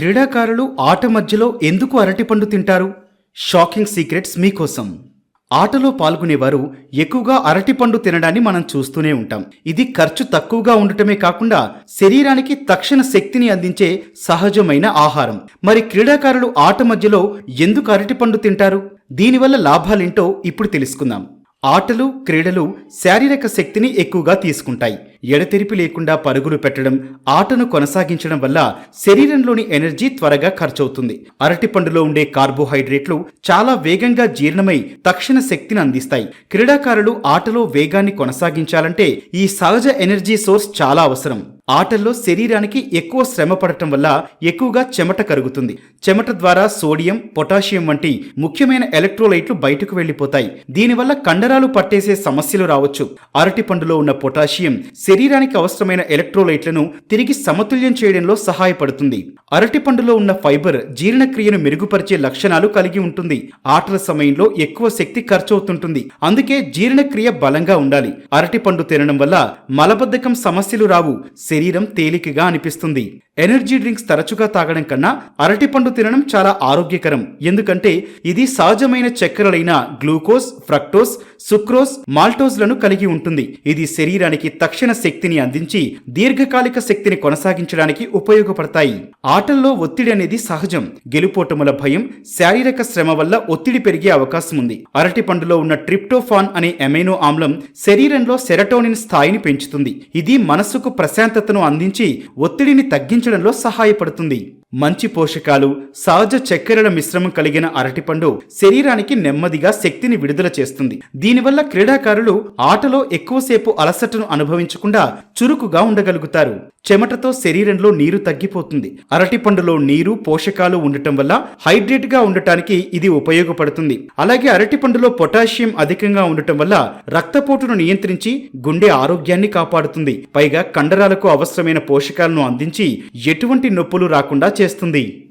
క్రీడాకారులు ఆట మధ్యలో ఎందుకు అరటిపండు తింటారు? షాకింగ్ సీక్రెట్స్ మీకోసం. ఆటలో పాల్గొనేవారు ఎక్కువగా అరటిపండు తినడాన్ని మనం చూస్తూనే ఉంటాం. ఇది ఖర్చు తక్కువగా ఉండటమే కాకుండా శరీరానికి తక్షణ శక్తిని అందించే సహజమైన ఆహారం. మరి క్రీడాకారులు ఆట మధ్యలో ఎందుకు అరటిపండు తింటారు? దీనివల్ల లాభాలేంటో ఇప్పుడు తెలుసుకుందాం. ఆటలు క్రీడలు శారీరక శక్తిని ఎక్కువగా తీసుకుంటాయి. ఎడతెరిపి లేకుండా పరుగులు పెట్టడం ఆటను కొనసాగించడం వల్ల శరీరంలోని ఎనర్జీ త్వరగా ఖర్చవుతుంది. అరటిపండులో ఉండే కార్బోహైడ్రేట్లు చాలా వేగంగా జీర్ణమై తక్షణ శక్తిని అందిస్తాయి. క్రీడాకారులు ఆటలో వేగాన్ని కొనసాగించాలంటే ఈ సహజ ఎనర్జీ సోర్స్ చాలా అవసరం. ఆటల్లో శరీరానికి ఎక్కువ శ్రమ పడటం వల్ల ఎక్కువగా చెమట కరుగుతుంది. చెమట ద్వారా సోడియం పొటాషియం వంటి ముఖ్యమైన ఎలక్ట్రోలైట్లు బయటకు వెళ్ళిపోతాయి దీనివల్ల కండరాలు పట్టేసే సమస్యలు రావచ్చు. అరటి పండులో ఉన్న పొటాషియం శరీరానికి అవసరమైన ఎలక్ట్రోలైట్లను తిరిగి సమతుల్యం చేయడంలో సహాయపడుతుంది. అరటి పండులో ఉన్న ఫైబర్ జీర్ణక్రియను మెరుగుపరిచే లక్షణాలు కలిగి ఉంటుంది. ఆటల సమయంలో ఎక్కువ శక్తి ఖర్చవుతుంటుంది. అందుకే జీర్ణక్రియ బలంగా ఉండాలి. అరటి పండు తినడం వల్ల మలబద్ధకం సమస్యలు రావు. శరీరం తేలికగా అనిపిస్తుంది. ఎనర్జీ డ్రింక్స్ తరచుగా తాగడం కన్నా అరటిపండు తినడం చాలా ఆరోగ్యకరం. ఎందుకంటే ఇది సహజమైన చక్కెరలైన గ్లూకోజ్ ఫ్రక్టోస్ సుక్రోజ్ మాల్టోజ్లను కలిగి ఉంటుంది. ఇది శరీరానికి తక్షణ శక్తిని అందించి దీర్ఘకాలిక శక్తిని కొనసాగించడానికి ఉపయోగపడతాయి. ఆటల్లో ఒత్తిడి అనేది సహజం. గెలుపోటముల భయం శారీరక శ్రమ వల్ల ఒత్తిడి పెరిగే అవకాశం ఉంది. అరటి పండులో ఉన్న ట్రిప్టోఫాన్ అనే ఎమైనో ఆమ్లం శరీరంలో సెరటోనిన్ స్థాయిని పెంచుతుంది. ఇది మనస్సుకు ఏకాగ్రతను అందించి ఒత్తిడిని తగ్గించడంలో సహాయపడుతుంది. మంచి పోషకాలు సహజ చక్కెరల మిశ్రమం కలిగిన అరటిపండు శరీరానికి నెమ్మదిగా శక్తిని విడుదల చేస్తుంది. దీనివల్ల క్రీడాకారులు ఆటలో ఎక్కువసేపు అలసటను అనుభవించకుండా చురుకుగా ఉండగలుగుతారు. చెమటతో శరీరంలో నీరు తగ్గిపోతుంది. అరటిపండులో నీరు పోషకాలు ఉండటం వల్ల హైడ్రేట్గా ఉండటానికి ఇది ఉపయోగపడుతుంది. అలాగే అరటిపండులో పొటాషియం అధికంగా ఉండటం వల్ల రక్తపోటును నియంత్రించి గుండె ఆరోగ్యాన్ని కాపాడుతుంది. పైగా కండరాలకు అవసరమైన పోషకాలను అందించి ఎటువంటి నొప్పులు రాకుండా చేస్తుంది.